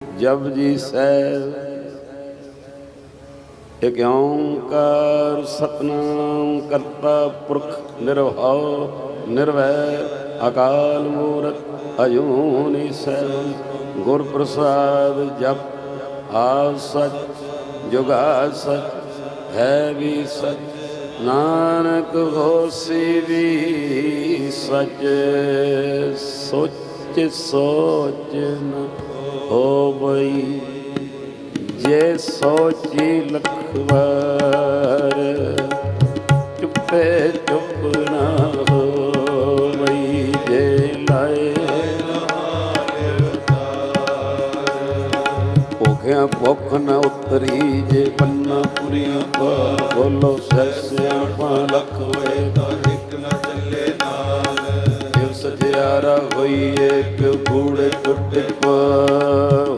ਜਪ ਜੀ ਸਹਿਬ ਇਕ ਓੰਕਾਰ ਸਤਨਾਮ ਕਰਤਾ ਪੁਰਖ ਨਿਰਭਉ ਨਿਰਵੈਰ ਅਕਾਲ ਮੂਰਤ ਅਜੂਨੀ ਸਹਿਬ ਗੁਰ ਪ੍ਰਸਾਦ ਜਪ ਆ ਸਚ, ਜੁਗਾ ਸਚ, ਹੈ ਵੀ ਸਚ, ਨਾਨਕ ਹੋਸੀ ਵੀ ਸਚ, ਸੋਚ ਸੋਚ ਨ ਹੋਵਈ, ਜੇ ਸੋਚੀ ਲਖਵਾਰ ਚੁੱਪੇ ਚੁੱਪ ਨਾ ਹੋਵਈ, ਜੇ ਲਾਏ ਭੁਖਿਆ ਭੁੱਖ ਨ ਉਤਰੀ, ਜੇ ਬੰਨਾ ਪੁਰੀ ਪਾਰ ਬੋਲੋ, ਸਸਿਆ ਪਾ ਲਖ ਸਜਿਆਰਾ ਹੋਈ ਇੱਕ ਬੂੜੇ ਟੁੱਟ ਪਾ।